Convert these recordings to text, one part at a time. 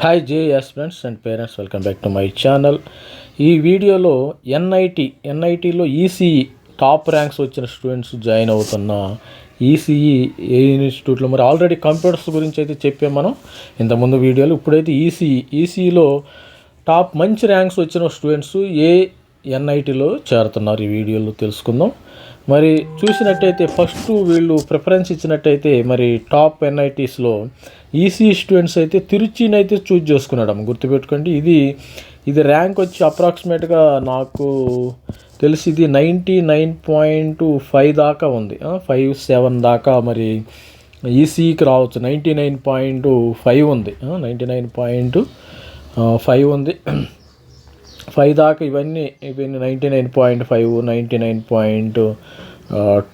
Hi JS friends and parents welcome back to my channel ఈ వీడియోలో NIT ఎన్ఐటిలో ECE top ranks వచ్చిన students join అవుతున్న ECE ఏ ఇన్స్టిట్యూట్లో మరి ఆల్రెడీ కంప్యూటర్స్ గురించి అయితే చెప్పాం మనం ఇంతకుముందు వీడియోలో. ఇప్పుడైతే ఈసీఈ ఈసీఈలో టాప్ మంచి ర్యాంక్స్ వచ్చిన స్టూడెంట్స్ ఏ ఎన్ఐటిలో చేరుతున్నారు ఈ వీడియోలో తెలుసుకుందాం. మరి చూసినట్టయితే ఫస్ట్ వీళ్ళు ప్రిఫరెన్స్ ఇచ్చినట్టయితే మరి టాప్ ఎన్ఐటీస్లో ఈసీ స్టూడెంట్స్ అయితే తిరుచిని అయితే చూజ్ చేసుకున్నాడు గుర్తుపెట్టుకోండి ఇది ఇది ర్యాంక్ వచ్చి అప్రాక్సిమేట్గా నాకు తెలిసి ఇది నైంటీ నైన్ పాయింట్ ఫైవ్ దాకా ఉంది. ఫైవ్ సెవెన్ దాకా మరి ఈసీకి రావచ్చు. నైంటీ నైన్ పాయింట్ ఫైవ్ ఉంది నైంటీ నైన్ పాయింట్ ఫైవ్ ఉంది. ఫైవ్ దాకా ఇవన్నీ ఇవన్నీ ninety nine point five ninety nine point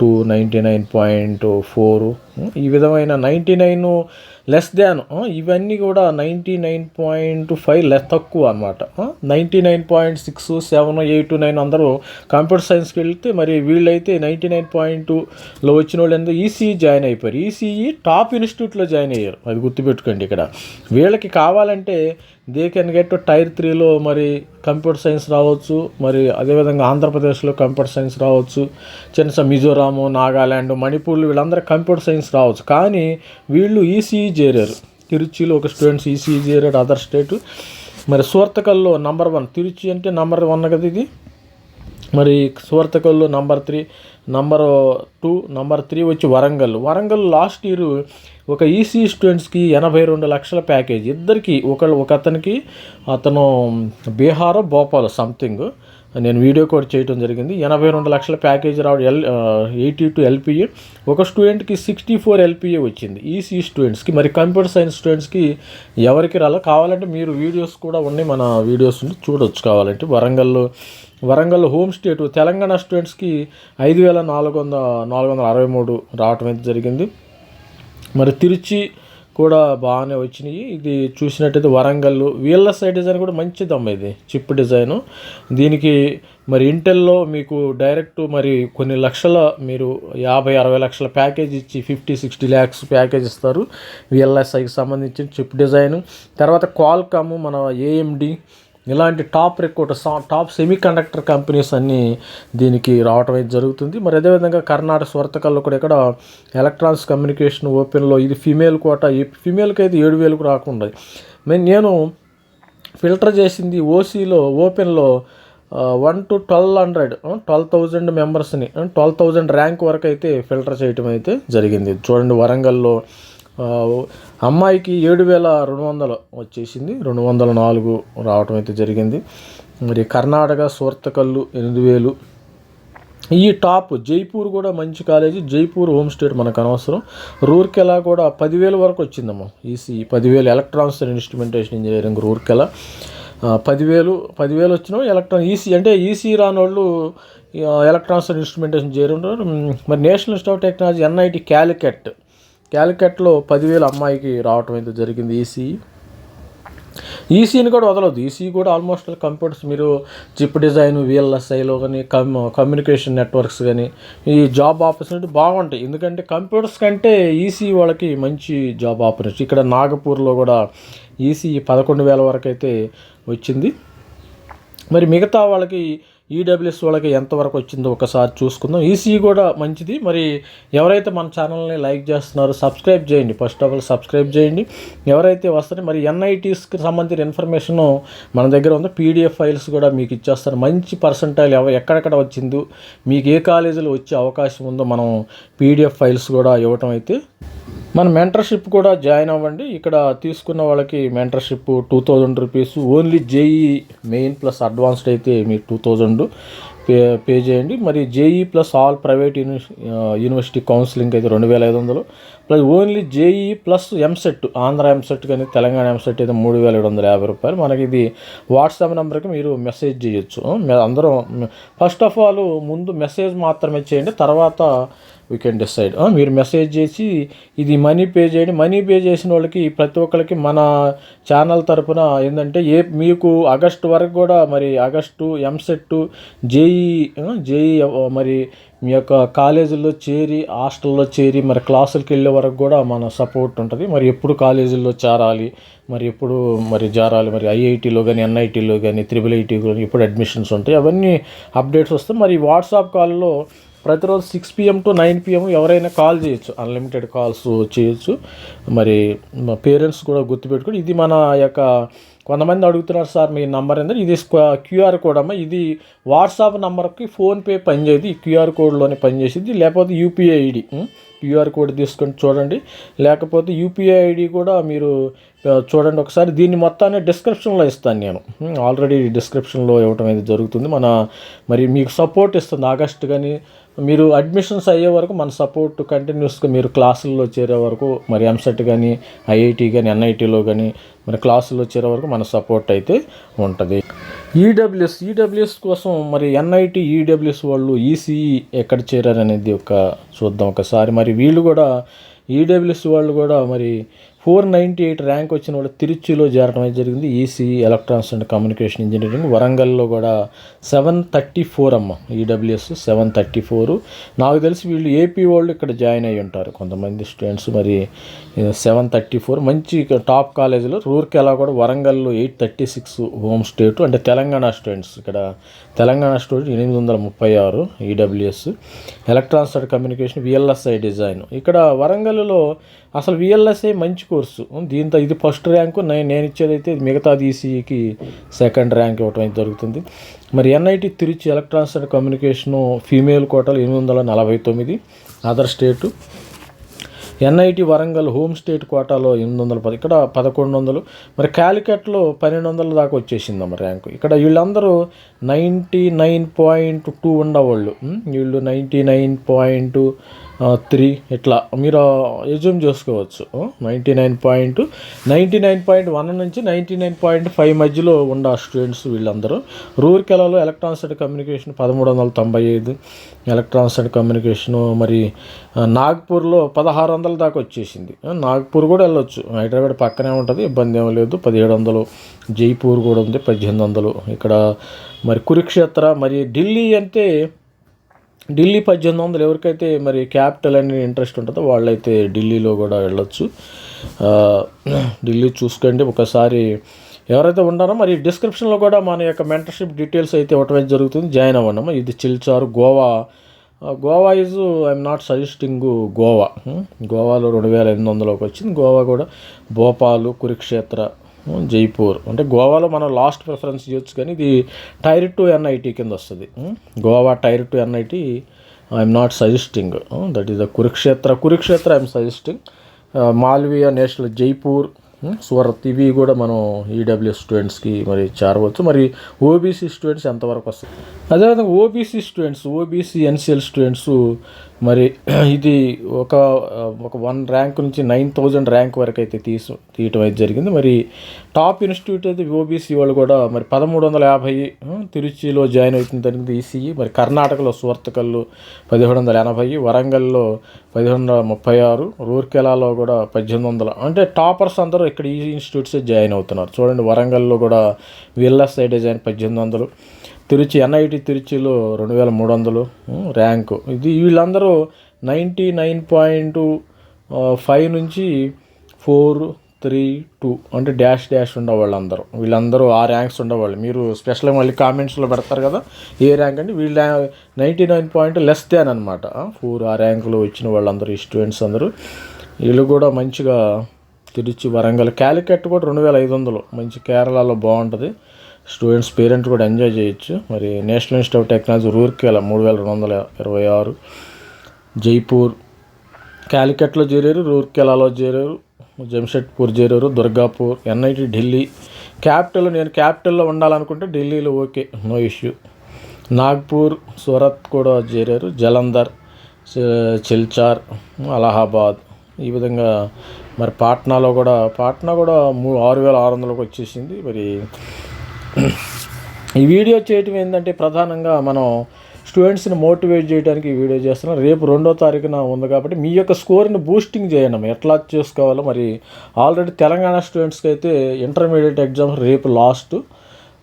two ninety nine point four ఈ విధమైన నైంటీ నైన్ లెస్ దాన్ ఇవన్నీ కూడా ninety nine point five less తక్కువ అనమాట ninety nine point six seven eight nine అందరూ కంప్యూటర్ సైన్స్కి వెళ్తే మరి వీళ్ళైతే నైంటీ నైన్ పాయింట్లో వచ్చిన వాళ్ళు అందరూ ఈసీఈ జాయిన్ అయిపోయారు. ఈసీఈ టాప్ ఇన్స్టిట్యూట్లో జాయిన్ అయ్యారు. అది గుర్తుపెట్టుకోండి ఇక్కడ. వీళ్ళకి కావాలంటే దే కెన్ గెట్ టైర్ త్రీలో మరి కంప్యూటర్ సైన్స్ రావచ్చు. మరి అదేవిధంగా ఆంధ్రప్రదేశ్లో కంప్యూటర్ సైన్స్ రావచ్చు. చిన్న మిజోరాము నాగాల్యాండ్ మణిపూర్లు వీళ్ళందరూ కంప్యూటర్ సైన్స్ రావచ్చు. కానీ వీళ్ళు ఈసీఈ చేరారు. తిరుచిలో ఒక స్టూడెంట్స్ ఈసీఈ చేరాడు అదర్ స్టేట్ మరి సూర్తకల్లో నంబర్ వన్ తిరుచి అంటే నంబర్ వన్ కదా ఇది? మరి సువర్తకల్లో number three number two number three వచ్చి వరంగల్. వరంగల్ లాస్ట్ ఇయర్ ఒక ఈసీ స్టూడెంట్స్కి ఎనభై రెండు లక్షల ప్యాకేజ్. ఇద్దరికి ఒకళ్ళు ఒక అతనికి అతను బీహార్ భోపాల్ సంథింగ్. నేను వీడియో కూడా చేయడం జరిగింది. ఎనభై రెండు లక్షల ప్యాకేజ్ రావడం ఎల్ ఎయిటీ టూ ఎల్పిఏ ఒక స్టూడెంట్కి సిక్స్టీ ఫోర్ ఎల్పిఏ వచ్చింది. ఈసీ స్టూడెంట్స్కి మరి కంప్యూటర్ సైన్స్ స్టూడెంట్స్కి ఎవరికి రాలో? కావాలంటే మీరు వీడియోస్ కూడా ఉన్నాయి మన వీడియోస్ చూడొచ్చు కావాలంటే. వరంగల్లో వరంగల్ హోమ్ స్టేట్ తెలంగాణ స్టూడెంట్స్కి ఐదు వేల నాలుగు వందల నాలుగు వందల అరవై మూడు రావటం అయితే జరిగింది. మరి తిరుచి కూడా బాగానే వచ్చినాయి. ఇది చూసినట్టయితే వరంగల్ వీళ్ళ సైడ్ డిజైన్ కూడా మంచిదమ్మ ఇది చిప్ డిజైను దీనికి మరి ఇంటెల్లో మీకు డైరెక్ట్ మరి కొన్ని లక్షల మీరు యాభై అరవై లక్షల ప్యాకేజ్ ఇచ్చి ఫిఫ్టీ సిక్స్టీ ల్యాక్స్ ప్యాకేజ్ ఇస్తారు. విఎల్ఎస్ఐకి సంబంధించిన చిప్ డిజైన్ తర్వాత క్వాల్కామ్ మన ఏఎండి ఇలాంటి top recruit top semiconductor companies అన్నీ దీనికి రావటం అయితే జరుగుతుంది. మరి అదేవిధంగా కర్ణాటక స్వర్తకల్లో కూడా ఇక్కడ ఎలక్ట్రానిక్స్ కమ్యూనికేషన్ ఓపెన్లో ఇది ఫీమేల్ కోట ఫీమేల్కి అయితే ఏడు వేలకు రాకుండా నేను ఫిల్టర్ చేసింది ఓసీలో ఓపెన్లో one to twelve hundred twelve thousand మెంబర్స్ని ట్వెల్వ్ థౌజండ్ ర్యాంక్ వరకు అయితే ఫిల్టర్ చేయటం అయితే జరిగింది. చూడండి వరంగల్లో అమ్మాయికి ఏడు వేల రెండు వందలు వచ్చేసింది. రెండు వందల నాలుగు రావటం అయితే జరిగింది. మరి కర్ణాటక సూర్తకల్లు ఎనిమిది వేలు. ఈ టాప్ జైపూర్ కూడా మంచి కాలేజీ. జైపూర్ హోమ్ స్టేట్ మనకు అనవసరం. రూర్కెలా కూడా పదివేల వరకు వచ్చిందమ్మా. ఈసీ పదివేలు electronics and instrumentation engineering Rourkela. పదివేలు పదివేలు వచ్చినాం ఎలక్ట్రాన్ ఈసీ అంటే ఈసీ రాని వాళ్ళు ఎలక్ట్రానిక్స్ అండ్ ఇన్స్ట్రుమెంటేషన్ చేరుంటారు మరి national institute of technology NIT Calicut. క్యాలికట్లో పదివేల అమ్మాయికి రావటం అయితే జరిగింది ఈసీ. ఈసీని కూడా వదలదు ఈసీ కూడా ఆల్మోస్ట్ కంప్యూటర్స్ మీరు చిప్ డిజైన్ విఎల్ఎస్ఐలో కానీ కమ్ కమ్యూనికేషన్ నెట్వర్క్స్ కానీ ఈ జాబ్ ఆపర్చునిటీ బాగుంటాయి. ఎందుకంటే కంప్యూటర్స్ కంటే ఈసీ వాళ్ళకి మంచి జాబ్ ఆపర్చునిటీ ఇక్కడ నాగపూర్లో కూడా ఈసీ పదకొండు వేల వరకు అయితే వచ్చింది. మరి మిగతా వాళ్ళకి ఈడబ్ల్యూఎస్ వాళ్ళకి ఎంతవరకు వచ్చిందో ఒకసారి చూసుకుందాం. ఈసీ కూడా మంచిది. మరి ఎవరైతే మన ఛానల్ని లైక్ చేస్తున్నారో సబ్స్క్రైబ్ చేయండి. ఫస్ట్ ఆఫ్ ఆల్ సబ్స్క్రైబ్ చేయండి. ఎవరైతే వస్తారో మరి ఎన్ఐటీస్కి సంబంధించిన ఇన్ఫర్మేషన్ మన దగ్గర ఉందో. పీడిఎఫ్ ఫైల్స్ కూడా మీకు ఇచ్చేస్తారు. మంచి పర్సంటైల్ ఎవ ఎక్కడెక్కడ వచ్చిందో మీకు ఏ కాలేజీలో వచ్చే అవకాశం ఉందో మనం పీడిఎఫ్ ఫైల్స్ కూడా ఇవ్వటం అయితే మన మెంటర్షిప్ కూడా జాయిన్ అవ్వండి. ఇక్కడ తీసుకున్న వాళ్ళకి mentorship two thousand rupees only JEE main plus advanced అయితే మీరు టూ థౌజండ్ పే పే చేయండి. మరి JEE plus all private university counselling అయితే రెండు వేల ఐదు వందలు. Plus only JEE plus EAMCET Andhra EAMCET కానీ తెలంగాణ ఎంసెట్ అయితే మూడు వేల ఏడు వందల యాభై రూపాయలు. మనకి ఇది వాట్సాప్ నెంబర్కి మీరు మెసేజ్ చేయొచ్చు. అందరూ ఫస్ట్ ఆఫ్ ఆల్ ముందు మెసేజ్ మాత్రమే చేయండి. తర్వాత వీ కెన్ డిసైడ్ మీరు మెసేజ్ చేసి ఇది మనీ పే చేయండి. మనీ పే చేసిన వాళ్ళకి ప్రతి ఒక్కరికి మన ఛానల్ తరపున ఏంటంటే ఏ మీకు ఆగస్టు వరకు కూడా మరి ఆగస్టు ఎంసెట్ జేఈ జేఈ మరి మీ యొక్క కాలేజీల్లో చేరి హాస్టల్లో చేరి మరి క్లాసులకు వెళ్ళే వరకు కూడా మన సపోర్ట్ ఉంటుంది. మరి ఎప్పుడు కాలేజీల్లో చేరాలి మరి ఎప్పుడు మరి జారాలి మరి ఐఐటీలో కానీ ఎన్ఐటీలో కానీ త్రిబుల్ ఐటీలో కానీ ఎప్పుడు అడ్మిషన్స్ ఉంటాయి అవన్నీ అప్డేట్స్ వస్తాయి. మరి వాట్సాప్ కాల్లో ప్రతిరోజు six PM to nine PM ఎవరైనా కాల్ చేయొచ్చు. అన్లిమిటెడ్ కాల్స్ చేయొచ్చు. మరి మా పేరెంట్స్ కూడా గుర్తుపెట్టుకొని ఇది మన యొక్క కొంతమంది అడుగుతున్నారు సార్ మీ నంబర్ ఏంటంటే ఇది క్యూఆర్ కోడ్ అమ్మ. ఇది వాట్సాప్ నంబర్కి ఫోన్పే పనిచేయదు ఈ క్యూఆర్ కోడ్లోనే పనిచేసింది లేకపోతే యూపీఐ ఐడి క్యూఆర్ కోడ్ తీసుకొని చూడండి. లేకపోతే యూపీఐ ఐడి కూడా మీరు చూడండి ఒకసారి. దీన్ని మొత్తాన్ని డిస్క్రిప్షన్లో ఇస్తాను నేను. ఆల్రెడీ డిస్క్రిప్షన్లో ఇవ్వటం అనేది జరుగుతుంది. మన మరి మీకు సపోర్ట్ ఇస్తుంది. ఆగస్ట్ కానీ మీరు అడ్మిషన్స్ అయ్యే వరకు మన సపోర్ట్ కంటిన్యూస్గా మీరు క్లాసుల్లో చేరే వరకు మరి ఎంసెట్ కానీ ఐఐటి కానీ ఎన్ఐటీలో కానీ మరి క్లాసుల్లో చేరే వరకు మన సపోర్ట్ అయితే ఉంటుంది. ఈడబ్ల్యూఎస్ ఈడబ్ల్యూఎస్ కోసం మరి ఎన్ఐటి ఈడబ్ల్యూఎస్ వాళ్ళు ఈసీఈ ఎక్కడ చేరారు అనేది ఒక చూద్దాం ఒకసారి. మరి వీళ్ళు కూడా ఈడబ్ల్యూఎస్ వాళ్ళు కూడా మరి ఫోర్ నైంటీ ఎయిట్ ర్యాంక్ వచ్చిన వాళ్ళు తిరుచిలో చేరడం అయితే జరిగింది. ECE electronics and communication engineering వరంగల్లో కూడా సెవెన్ థర్టీ ఫోర్ అమ్మ ఈడబ్ల్యూఎస్ సెవెన్ థర్టీ ఫోర్. నాకు తెలిసి వీళ్ళు ఏపీ వాళ్ళు ఇక్కడ జాయిన్ అయ్యి ఉంటారు. కొంతమంది స్టూడెంట్స్ మరి సెవెన్ థర్టీ ఫోర్. మంచి టాప్ కాలేజీలో రూర్కెలా కూడా వరంగల్లో eight thirty six home state అంటే తెలంగాణ స్టూడెంట్స్. ఇక్కడ తెలంగాణ స్టూడెంట్ ఎనిమిది వందల ముప్పై ఆరు EWS. Electronics and communication VLSI design. ఇక్కడ వరంగల్లో అసలు విఎల్ఎస్ఐ మంచి కోర్సు. దీంతో ఇది ఫస్ట్ ర్యాంకు నేను నేను ఇచ్చేదైతే మిగతా ఈసీఈకి సెకండ్ ర్యాంక్ ఇవ్వటం అయితే జరుగుతుంది. మరి NIT Tiruchi electronics and communication female కోటలు ఎనిమిది వందల నలభై తొమ్మిది other state. NIT Warangal home state కోటాలో ఎనిమిది వందల పది ఇక్కడ పదకొండు వందలు మరి క్యాలికట్లో పన్నెండు వందల దాకా వచ్చేసిందమ్మ ర్యాంకు. ఇక్కడ వీళ్ళందరూ నైంటీ నైన్ పాయింట్ టూ ఉండేవాళ్ళు. వీళ్ళు నైంటీ నైన్ పాయింట్ త్రీ ఇట్లా. మీరు ఎజ్యూమ్ చేసుకోవచ్చు. Ninety nine point ninety nine point one నుంచి నైంటీ నైన్ పాయింట్ ఫైవ్ మధ్యలో ఉన్న స్టూడెంట్స్ వీళ్ళందరూ. రూర్కెలాలో ఎలక్ట్రానిక్స్ అండ్ కమ్యూనికేషన్ పదమూడు వందల తొంభై ఐదు. ఎలక్ట్రానిక్స్ అండ్ కమ్యూనికేషను మరి నాగ్పూర్లో పదహారు వందల దాకా వచ్చేసింది. నాగ్పూర్ కూడా వెళ్ళొచ్చు. హైదరాబాద్ పక్కనే ఉంటుంది ఇబ్బంది ఏమీ లేదు. పదిహేడు వందలు. జైపూర్ కూడా ఉంది పద్దెనిమిది వందలు. ఇక్కడ మరి కురుక్షేత్ర మరి ఢిల్లీ అంటే ఢిల్లీ పద్దెనిమిది వందలు ఎవరికైతే మరి క్యాపిటల్ అనే ఇంట్రెస్ట్ ఉంటుందో వాళ్ళైతే ఢిల్లీలో కూడా వెళ్ళొచ్చు. ఢిల్లీ చూసుకోండి. ఒకసారి ఎవరైతే ఉన్నారో మరి డిస్క్రిప్షన్లో కూడా మన యొక్క మెంటర్షిప్ డీటెయిల్స్ అయితే ఇవ్వటం అయితే జరుగుతుంది. జాయిన్ అవ్వండి ఇది చిల్చారు Goa. Goa is I'm not suggesting Goa. గోవాలో రెండు వేల ఎనిమిది వందలోకి వచ్చింది. గోవా కూడా భోపాలు కురుక్షేత్ర జైపూర్. అంటే గోవాలో మనం లాస్ట్ ప్రిఫరెన్స్ చేయొచ్చు కానీ ఇది టైర్ టు ఎన్ఐటి కింద వస్తుంది. Goa tier two NIT I'm not suggesting that is the Kurukshetra Kurukshetra I'm suggesting Malviya national Jaipur Surat ఇవి కూడా మనం ఈడబ్ల్యూఎస్ స్టూడెంట్స్కి మరి చేరవచ్చు. మరి ఓబీసీ స్టూడెంట్స్ ఎంతవరకు వస్తుంది అదేవిధంగా OBC students OBC NCL students మరి ఇది ఒక ఒక వన్ ర్యాంక్ నుంచి నైన్ థౌజండ్ ర్యాంక్ వరకు అయితే తీసు తీయటం అయితే జరిగింది. మరి టాప్ ఇన్స్టిట్యూట్ అయితే ఓబీసీ వాళ్ళు కూడా మరి పదమూడు వందల యాభై తిరుచిలో జాయిన్ అవుతుంది జరిగింది ఈసీఈ మరి కర్ణాటకలో సువర్తకల్లు పదిహేడు వందల ఎనభై వరంగల్లో పదిహేడు వందల ముప్పై ఆరు రూర్కెలాలో కూడా పద్దెనిమిది వందల అంటే టాపర్స్ అందరూ ఇక్కడ ఈ ఇన్స్టిట్యూట్సే జాయిన్ అవుతున్నారు. చూడండి వరంగల్లో కూడా విల్లా సైడ్ జాయిన్ పద్దెనిమిది వందలు తిరుచి ఎన్ఐటి తిరుచిలో రెండు వేల మూడు వందలు ర్యాంకు. ఇది వీళ్ళందరూ నైంటీ నైన్ పాయింట్ ఫైవ్ నుంచి ఫోర్ త్రీ టూ అంటే డాష్ డాష్ ఉండేవాళ్ళు అందరూ వీళ్ళందరూ ఆ ర్యాంక్స్ ఉండేవాళ్ళు. మీరు స్పెషల్గా మళ్ళీ కామెంట్స్లో పెడతారు కదా ఏ ర్యాంక్ అంటే వీళ్ళ ninety nine point less than అనమాట ఫోర్ ఆ ర్యాంకులో వచ్చిన వాళ్ళందరూ ఈ స్టూడెంట్స్ అందరూ. వీళ్ళు కూడా మంచిగా తిరుచి వరంగల్. క్యాలికట్ కూడా రెండు వేల ఐదు వందలు. మంచి కేరళలో బాగుంటుంది. స్టూడెంట్స్ పేరెంట్స్ కూడా ఎంజాయ్ చేయొచ్చు. మరి national institute of technology Rourkela మూడు వేల రెండు వందల ఇరవై ఆరు. జైపూర్ క్యాలికట్లో చేరారు రూర్కెలాలో చేరారు జంషెడ్పూర్ చేరారు దుర్గాపూర్ ఎన్ఐటి ఢిల్లీ. క్యాపిటల్ నేను క్యాపిటల్లో ఉండాలనుకుంటే ఢిల్లీలో okay no issue. Nagpur Surat కూడా చేరారు జలంధర్ చిల్చార్ అలహాబాద్. ఈ విధంగా మరి పాట్నాలో కూడా పాట్నా కూడా మూ ఆరు వేల ఆరు వందలకు వచ్చేసింది. మరి ఈ వీడియో చేయటం ఏంటంటే ప్రధానంగా మనం స్టూడెంట్స్ని మోటివేట్ చేయడానికి ఈ వీడియో చేస్తున్నాం. రేపు రెండో తారీఖున ఉంది కాబట్టి మీ యొక్క స్కోర్ని బూస్టింగ్ చేయండి. ఎట్లా చేసుకోవాలో మరి ఆల్రెడీ తెలంగాణ స్టూడెంట్స్కి అయితే ఇంటర్మీడియట్ ఎగ్జామ్ రేపు లాస్ట్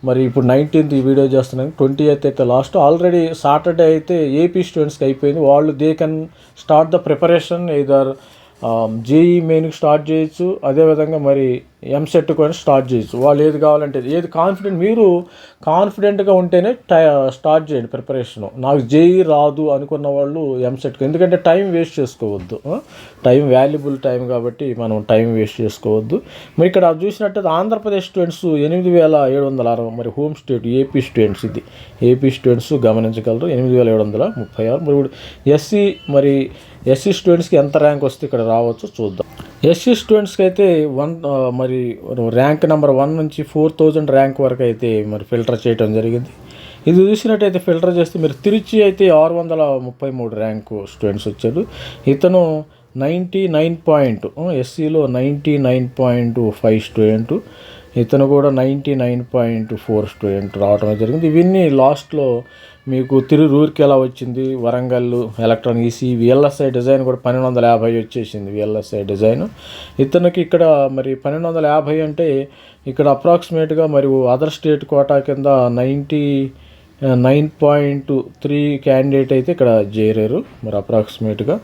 మరి ఇప్పుడు నైన్టీన్త్ ఈ వీడియో చేస్తున్నాను ట్వంటీ ఎయిత్ అయితే లాస్ట్ ఆల్రెడీ సాటర్డే అయితే ఏపీ స్టూడెంట్స్కి అయిపోయింది. వాళ్ళు they can start the preparation either JEE మెయిన్కి start చేయొచ్చు. అదేవిధంగా మరి ఎంసెట్ కూడా స్టార్ట్ చేయొచ్చు. వాళ్ళు ఏది కావాలంటే ఏది. కాన్ఫిడెంట్ మీరు కాన్ఫిడెంట్గా ఉంటేనే టై స్టార్ట్ చేయండి ప్రిపరేషన్ నాకు జేఈ రాదు అనుకున్న వాళ్ళు ఎంసెట్కి ఎందుకంటే టైం వేస్ట్ చేసుకోవద్దు. టైం వాల్యుబుల్ టైం కాబట్టి మనం టైం వేస్ట్ చేసుకోవద్దు. మరి ఇక్కడ చూసినట్టయితే ఆంధ్రప్రదేశ్ స్టూడెంట్స్ ఎనిమిది వేల ఏడు వందల అరవై మరి హోమ్ స్టేట్ ఏపీ స్టూడెంట్స్ ఇది. ఏపీ స్టూడెంట్స్ గమనించగలరు. ఎనిమిది వేల ఏడు వందల ముప్పై ఆరు. మరి ఎస్సీ e- మరి ఎస్సీ స్టూడెంట్స్కి ఎంత ర్యాంక్ వస్తే ఇక్కడ రావచ్చు చూద్దాం. ఎస్సీ స్టూడెంట్స్కి అయితే వన్ మరి ర్యాంక్ నెంబర్ వన్ నుంచి ఫోర్ థౌజండ్ ర్యాంక్ వరకు అయితే మరి ఫిల్టర్ చేయడం జరిగింది. ఇది చూసినట్టయితే ఫిల్టర్ చేస్తే మీరు తిరుచి అయితే ఆరు వందల ముప్పై మూడు ర్యాంకు స్టూడెంట్స్ వచ్చారు. ఇతను ninety nine point ఎస్సీలో ninety nine point five student ఇతను కూడా ninety nine point four student రావడం జరిగింది. ఇవన్నీ లాస్ట్లో మీకు తిరు రూర్కి ఎలా వచ్చింది? Warangal electronic EC VLSI design కూడా పన్నెండు వందల యాభై వచ్చేసింది విఎల్ఎస్ఐ డిజైన్. ఇతనికి ఇక్కడ మరి పన్నెండు వందల యాభై అంటే ఇక్కడ అప్రాక్సిమేట్గా మరి అదర్ స్టేట్ కోటా కింద ninety nine point three candidate అయితే ఇక్కడ చేరారు మరి అప్రాక్సిమేట్గా.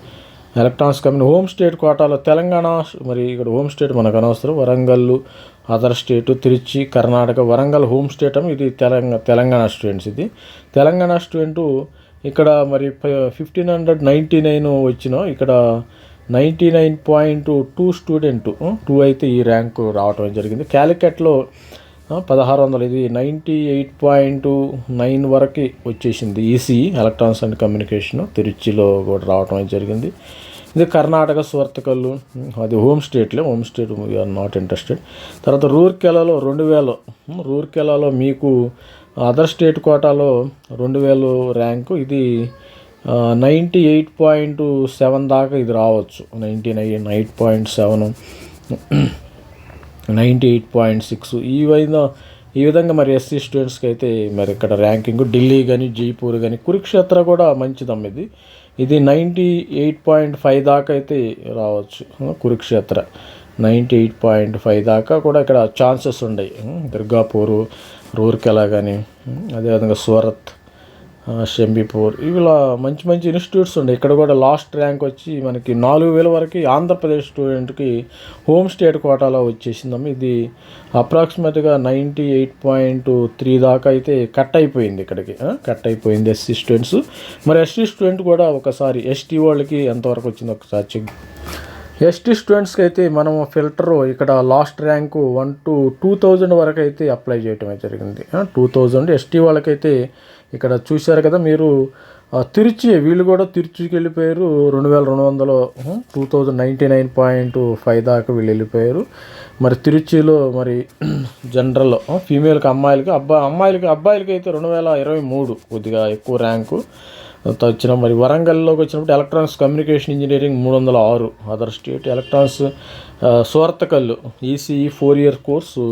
ఎలక్ట్రానిక్స్ కంపెనీ హోమ్ స్టేట్ కోటాలో తెలంగాణ మరి ఇక్కడ హోమ్ స్టేట్ మనకు అనవసరం. Warangal other state Tiruchi Karnataka Warangal home state అని ఇది తెలంగాణ తెలంగాణ స్టూడెంట్స్ ఇది. తెలంగాణ స్టూడెంట్ ఇక్కడ మరి ఫిఫ్టీన్ హండ్రెడ్ నైంటీ నైన్ వచ్చిన ఇక్కడ ninety nine point two student two అయితే ఈ ర్యాంకు రావటం జరిగింది. క్యాలికట్లో పదహారు వందలు ఇది నైంటీ ఎయిట్ పాయింట్ నైన్ వరకు వచ్చేసింది ఈసీ ఎలక్ట్రానిక్స్ అండ్ కమ్యూనికేషన్ తిరుచిలో కూడా రావటం జరిగింది. ఇది కర్ణాటక సువర్తకల్లు. అది home స్టేట్లే home state are not interested తర్వాత రూర్కెలాలో రెండు వేలు. రూర్కెలాలో మీకు అదర్ స్టేట్ కోటాలో రెండు వేలు ర్యాంకు ఇది నైంటీ ఎయిట్ పాయింట్ సెవెన్ దాకా ఇది రావచ్చు. Ninety nine eight point seven ninety eight point six ఈ విధంగా ఈ విధంగా మరి ఎస్సీ స్టూడెంట్స్కి అయితే మరి ఇక్కడ ర్యాంకింగ్ ఢిల్లీ కానీ జైపూర్ కానీ కురుక్షేత్ర కూడా మంచిదమ్మ ఇది. ఇది నైంటీ ఎయిట్ పాయింట్ ఫైవ్ దాకా అయితే రావచ్చు. Kurukshetra. Ninety eight point five దాకా కూడా ఇక్కడ ఛాన్సెస్ ఉన్నాయి దుర్గాపూరు రూర్కెలా కానీ అదేవిధంగా సూరత్ షంబీపూర్ ఇవిలా మంచి మంచి ఇన్స్టిట్యూట్స్ ఉన్నాయి ఇక్కడ కూడా లాస్ట్ ర్యాంక్ వచ్చి మనకి నాలుగు వేల వరకు ఆంధ్రప్రదేశ్ స్టూడెంట్కి హోమ్ స్టేట్ కోటాలో వచ్చేసిందమ్మ. ఇది అప్రాక్సిమేట్గా నైంటీ ఎయిట్ పాయింట్ త్రీ దాకా అయితే కట్ అయిపోయింది ఇక్కడికి. కట్ అయిపోయింది ఎస్సీ స్టూడెంట్స్. మరి ఎస్టీ స్టూడెంట్ కూడా ఒకసారి ఎస్టీ వాళ్ళకి ఎంతవరకు వచ్చింది ఒకసారి చెక్. ఎస్టీ స్టూడెంట్స్కి అయితే మనం ఫిల్టర్ ఇక్కడ last rank one to two thousand వరకు అయితే అప్లై చేయటమే అయితే జరిగింది టూ థౌజండ్ ఎస్టీ వాళ్ళకైతే ఇక్కడ చూశారు కదా మీరు తిరుచి వీళ్ళు కూడా తిరుచికి వెళ్ళిపోయారు రెండు వేల రెండు వందలు two thousand ninety nine point five దాకా వీళ్ళు వెళ్ళిపోయారు. మరి తిరుచిలో మరి జనరల్ ఫీమేల్కి అమ్మాయిలకి అబ్బా అమ్మాయిలకి అబ్బాయిలకి అయితే రెండు వేల ఇరవై మూడు కొద్దిగా ఎక్కువ ర్యాంకు. వచ్చిన మరి వరంగల్లోకి వచ్చినప్పుడు ఎలక్ట్రానిక్స్ కమ్యూనికేషన్ ఇంజనీరింగ్ మూడు వందల ఆరు అదర్ స్టేట్ ఎలక్ట్రానిక్స్ సువర్తకల్లు ఈసీఈ ఫోర్ ఇయర్ కోర్సు.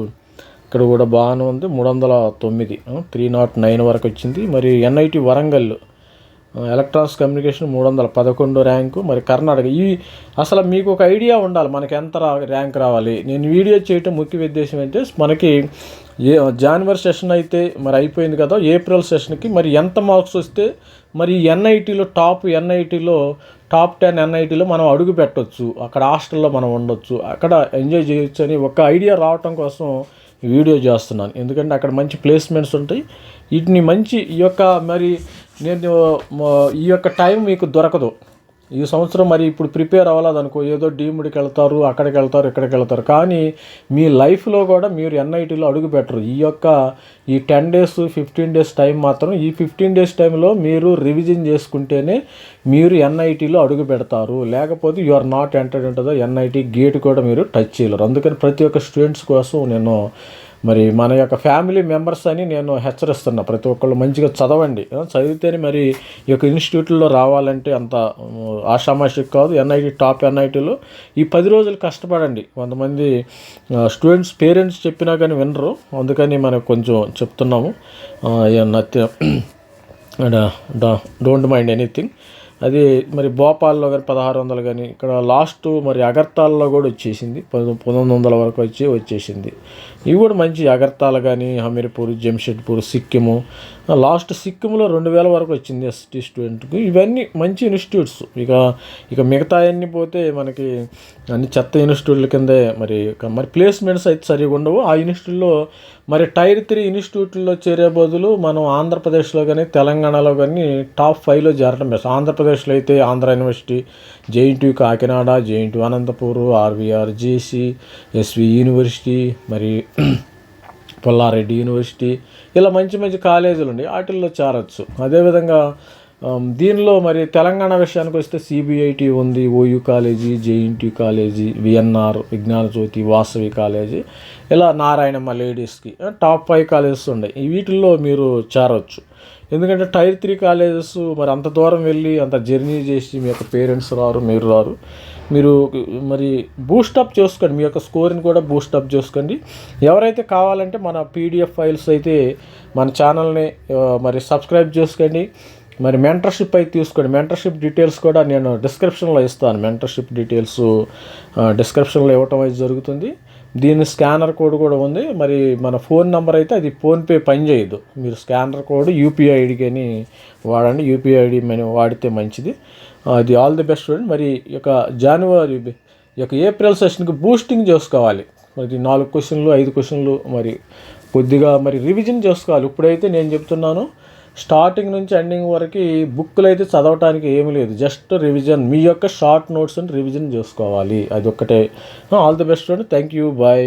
ఇక్కడ కూడా బాగానే ఉంది. మూడు వందల తొమ్మిది త్రీ నాట్ నైన్ వరకు వచ్చింది. మరి ఎన్ఐటి వరంగల్ ఎలక్ట్రానిక్స్ కమ్యూనికేషన్ మూడు వందల పదకొండు ర్యాంకు. మరి కర్ణాటక ఈ అసలు మీకు ఒక ఐడియా ఉండాలి మనకి ఎంత రా ర్యాంక్ రావాలి. నేను వీడియో చేయటం ముఖ్య ఉద్దేశం అంటే మనకి ఏ జనవరి సెషన్ అయితే మరి అయిపోయింది కదా ఏప్రిల్ సెషన్కి మరి ఎంత మార్క్స్ వస్తే మరి ఎన్ఐటీలో టాప్ ఎన్ఐటీలో టాప్ టెన్ ఎన్ఐటీలో మనం అడుగు పెట్టవచ్చు అక్కడ హాస్టల్లో మనం ఉండొచ్చు. అక్కడ ఎంజాయ్ చేయొచ్చు అని ఒక ఐడియా రావటం కోసం వీడియో చేస్తున్నాను. ఎందుకంటే అక్కడ మంచి ప్లేస్మెంట్స్ ఉంటాయి. వీటిని మంచి ఈ యొక్క మరి నేను ఈ యొక్క టైం మీకు దొరకదు. ఈ సంవత్సరం మరి ఇప్పుడు ప్రిపేర్ అవ్వలేదనుకో ఏదో డీమ్డ్కి వెళ్తారు అక్కడికి వెళ్తారు ఇక్కడికి వెళ్తారు. కానీ మీ లైఫ్లో కూడా మీరు ఎన్ఐటీలో అడుగు పెట్టరు. ఈ యొక్క ఈ ten days fifteen days time మాత్రం ఈ ఫిఫ్టీన్ డేస్ టైంలో మీరు రివిజన్ చేసుకుంటేనే మీరు ఎన్ఐటీలో అడుగు పెడతారు. లేకపోతే యు ఆర్ నాట్ ఎంటర్డ్ ఉంటుందో ఎన్ఐటీ గేట్ కూడా మీరు టచ్ చేయలేరు. అందుకని ప్రతి ఒక్క స్టూడెంట్స్ కోసం నేను మరి మన యొక్క ఫ్యామిలీ మెంబర్స్ అని నేను హెచ్చరిస్తున్నా. ప్రతి ఒక్కళ్ళు మంచిగా చదవండి. చదివితేనే మరి ఈ యొక్క ఇన్స్టిట్యూట్లో రావాలంటే అంత ఆషామాషి కాదు ఎన్ఐటి టాప్ ఎన్ఐటీలో. ఈ పది రోజులు కష్టపడండి. కొంతమంది స్టూడెంట్స్ పేరెంట్స్ చెప్పినా కానీ వినరు. అందుకని మనకు కొంచెం చెప్తున్నాము. నత్య డోంట్ మైండ్ ఎనీథింగ్. అది మరి భోపాల్లో కానీ పదహారు వందలు కానీ ఇక్కడ లాస్ట్ మరి అగర్తాల్లో కూడా వచ్చేసింది. పంతొమ్మిది వందల వరకు వచ్చి వచ్చేసింది. ఇవి కూడా మంచి అగర్తాల కానీ హమీర్పూర్ జంషెడ్పూర్ సిక్కిము. లాస్ట్ సిక్కింలో రెండు వేల వరకు వచ్చింది ఎస్టీ స్టూడెంట్కి ఇవన్నీ మంచి ఇన్స్టిట్యూట్స్. ఇక ఇక మిగతా అన్ని పోతే మనకి అన్ని చెత్త ఇన్స్టిట్యూట్ల కిందే మరి మరి ప్లేస్మెంట్స్ అయితే సరిగా ఉండవు. ఆ ఇన్స్టిట్యూట్లో మరి టైర్ త్రీ ఇన్స్టిట్యూట్లో చేరే బదులు మనం ఆంధ్రప్రదేశ్లో కానీ తెలంగాణలో కానీ టాప్ ఫైవ్లో చేరడం బెస్ట్ ఆంధ్రప్రదేశ్లో అయితే Andhra university JNT Kakinada JNT Anantapur RVR JC SV university మరి పొల్లారెడ్డి యూనివర్సిటీ ఇలా మంచి మంచి కాలేజీలు ఉన్నాయి. వాటిల్లో చేరొచ్చు. అదేవిధంగా దీనిలో మరి తెలంగాణ విషయానికి వస్తే సిబిఐటి ఉంది OU college JNT college VNR Vignana Jyothi Vasavi college ఇలా నారాయణమ్మ లేడీస్కి టాప్ ఫైవ్ కాలేజెస్ ఉన్నాయి. వీటిల్లో మీరు చేరవచ్చు ఎందుకంటే టైర్ త్రీ కాలేజెస్ మరి అంత దూరం వెళ్ళి అంత జర్నీ చేసి మీ యొక్క పేరెంట్స్ రారు మీరు రారు. మీరు మరి బూస్టప్ చేసుకోండి. మీ యొక్క స్కోర్ని కూడా బూస్టప్ చేసుకోండి. ఎవరైతే కావాలంటే మన పీడిఎఫ్ ఫైల్స్ అయితే మన ఛానల్ని మరి సబ్స్క్రైబ్ చేసుకోండి. మరి మెంటర్షిప్ అయితే తీసుకోండి. మెంటర్షిప్ డీటెయిల్స్ కూడా నేను డిస్క్రిప్షన్లో ఇస్తాను. మెంటర్షిప్ డీటెయిల్స్ డిస్క్రిప్షన్లో ఇవ్వటం అయితే జరుగుతుంది. దీని స్కానర్ కోడ్ కూడా ఉంది. మరి మన ఫోన్ నెంబర్ అయితే అది ఫోన్పే పని చేయదు. మీరు స్కానర్ కోడ్ యూపీఐ ఐడికి అని వాడండి. యూపీఐ ఐడి వాడితే మంచిది. అది ఆల్ ది బెస్ట్ స్టూడెంట్ మరి ఈ యొక్క జనవరి ఈ యొక్క ఏప్రిల్ సెషన్కి బూస్టింగ్ చేసుకోవాలి. మరి నాలుగు క్వశ్చన్లు ఐదు క్వశ్చన్లు మరి కొద్దిగా మరి రివిజన్ చేసుకోవాలి. ఇప్పుడైతే నేను చెప్తున్నాను స్టార్టింగ్ నుంచి ఎండింగ్ వరకు బుక్లు అయితే చదవటానికి ఏమీ లేదు. జస్ట్ రివిజన్ మీ యొక్క షార్ట్ నోట్స్ని రివిజన్ చేసుకోవాలి. అది ఒక్కటే all the best thank you bye